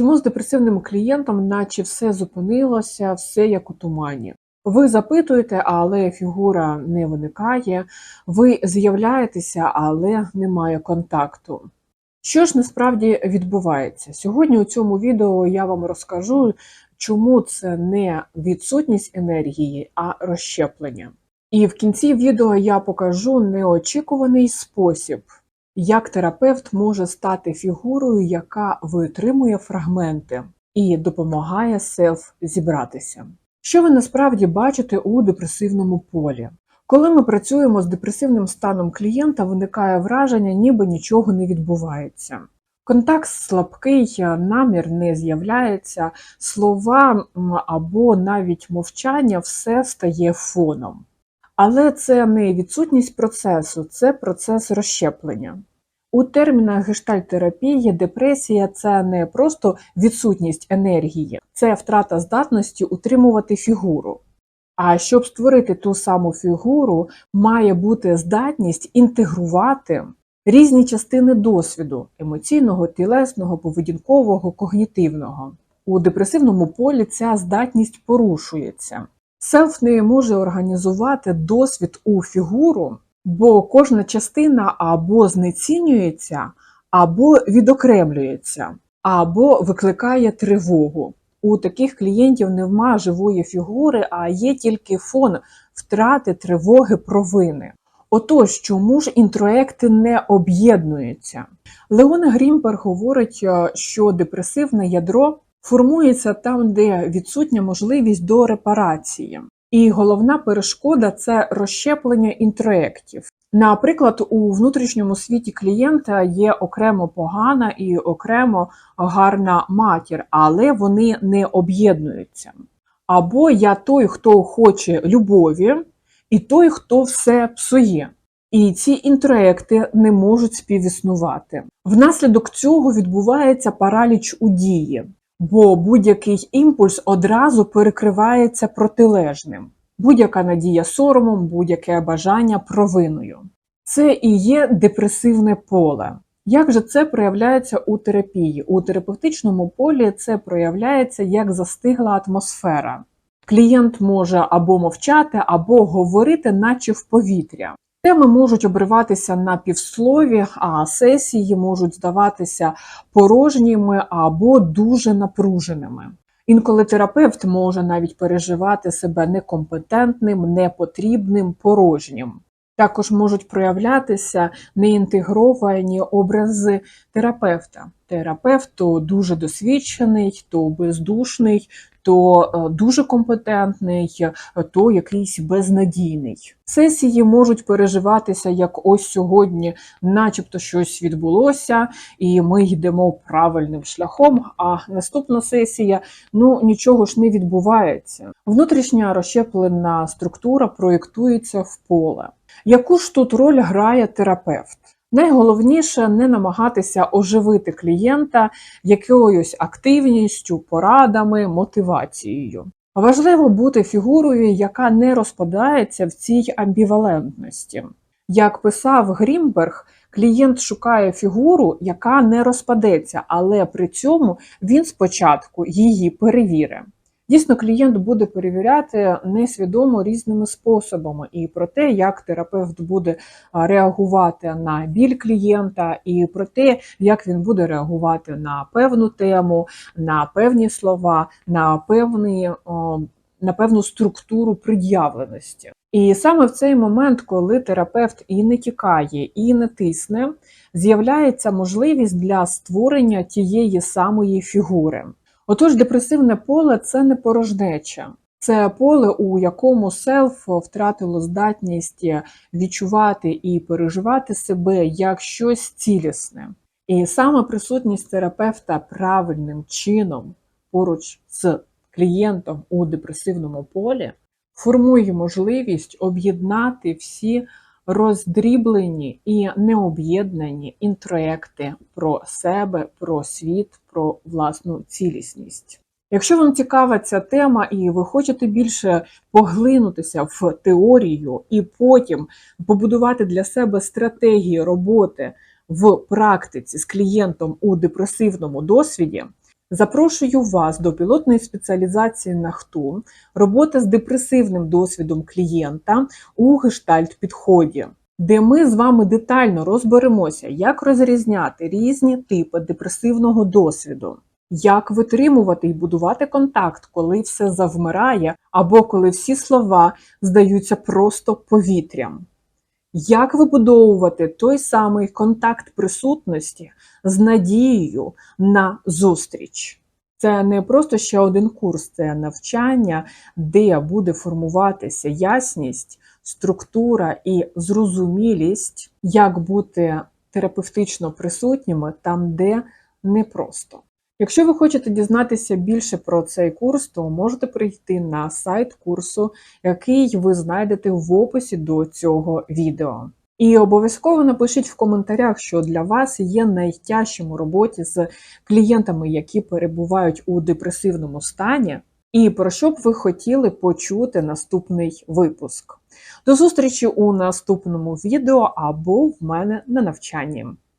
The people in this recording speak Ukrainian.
Чому з депресивним клієнтом, наче все зупинилося, все як у тумані? Ви запитуєте, але фігура не виникає, ви з'являєтеся, але немає контакту. Що ж насправді відбувається? Сьогодні у цьому відео я вам розкажу, чому це не відсутність енергії, а розщеплення. І в кінці відео я покажу неочікуваний спосіб, як терапевт може стати фігурою, яка витримує фрагменти і допомагає селф зібратися. Що ви насправді бачите у депресивному полі? Коли ми працюємо з депресивним станом клієнта, виникає враження, ніби нічого не відбувається. Контакт слабкий, намір не з'являється, слова або навіть мовчання все стає фоном. Але це не відсутність процесу, це процес розщеплення. У термінах гештальтерапії депресія це не просто відсутність енергії, це втрата здатності утримувати фігуру. А щоб створити ту саму фігуру, має бути здатність інтегрувати різні частини досвіду емоційного, тілесного, поведінкового, когнітивного. У депресивному полі ця здатність порушується. Селф не може організувати досвід у фігуру, бо кожна частина або знецінюється, або відокремлюється, або викликає тривогу. У таких клієнтів немає живої фігури, а є тільки фон втрати тривоги провини. Отож, чому ж інтроекти не об'єднуються? Леона Грімпер говорить, що депресивне ядро формується там, де відсутня можливість до репарації. І головна перешкода це розщеплення інтроектів. Наприклад, у внутрішньому світі клієнта є окремо погана і окремо гарна матір, але вони не об'єднуються. Або я той, хто хоче любові, і той, хто все псує. І ці інтроекти не можуть співіснувати. Внаслідок цього відбувається параліч у дії бо будь-який імпульс одразу перекривається протилежним, будь-яка надія соромом, будь-яке бажання провиною. Це і є депресивне поле. Як же це проявляється у терапії? У терапевтичному полі це проявляється як застигла атмосфера. Клієнт може або мовчати, або говорити, наче в повітря. Теми можуть обриватися на півслові, а сесії можуть здаватися порожніми або дуже напруженими. Інколи терапевт може навіть переживати себе некомпетентним, непотрібним, порожнім. Також можуть проявлятися неінтегровані образи терапевта. Терапевт то дуже досвідчений, то бездушний, то е, дуже компетентний, е, то якийсь безнадійний. Сесії можуть переживатися як ось сьогодні, начебто щось відбулося, і ми йдемо правильним шляхом. А наступна сесія ну нічого ж не відбувається. Внутрішня розщеплена структура проєктується в поле. Яку ж тут роль грає терапевт? Найголовніше не намагатися оживити клієнта якоюсь активністю, порадами, мотивацією. Важливо бути фігурою, яка не розпадається в цій амбівалентності. Як писав Грімберг, клієнт шукає фігуру, яка не розпадеться, але при цьому він спочатку її перевірить. Дійсно, клієнт буде перевіряти несвідомо різними способами, і про те, як терапевт буде реагувати на біль клієнта, і про те, як він буде реагувати на певну тему, на певні слова, на певні, на певну структуру пред'явленості. І саме в цей момент, коли терапевт і не тікає, і не тисне, з'являється можливість для створення тієї самої фігури. Отож, депресивне поле це не порожнеча. Це поле, у якому селф втратило здатність відчувати і переживати себе як щось цілісне. І саме присутність терапевта правильним чином поруч з клієнтом у депресивному полі формує можливість об'єднати всі роздріблені і необ'єднані інтроекти про себе, про світ, про власну цілісність. Якщо вам цікава ця тема, і ви хочете більше поглинутися в теорію і потім побудувати для себе стратегії роботи в практиці з клієнтом у депресивному досвіді, Запрошую вас до пілотної спеціалізації на ХТУ, робота з депресивним досвідом клієнта у гештальт-підході, де ми з вами детально розберемося, як розрізняти різні типи депресивного досвіду, як витримувати і будувати контакт, коли все завмирає, або коли всі слова здаються просто повітрям. Як вибудовувати той самий контакт присутності з надією на зустріч? Це не просто ще один курс, це навчання, де буде формуватися ясність, структура і зрозумілість, як бути терапевтично присутніми там, де непросто. Якщо ви хочете дізнатися більше про цей курс, то можете прийти на сайт курсу, який ви знайдете в описі до цього відео. І обов'язково напишіть в коментарях, що для вас є найтяжчим у роботі з клієнтами, які перебувають у депресивному стані, і про що б ви хотіли почути наступний випуск. До зустрічі у наступному відео або в мене на навчанні.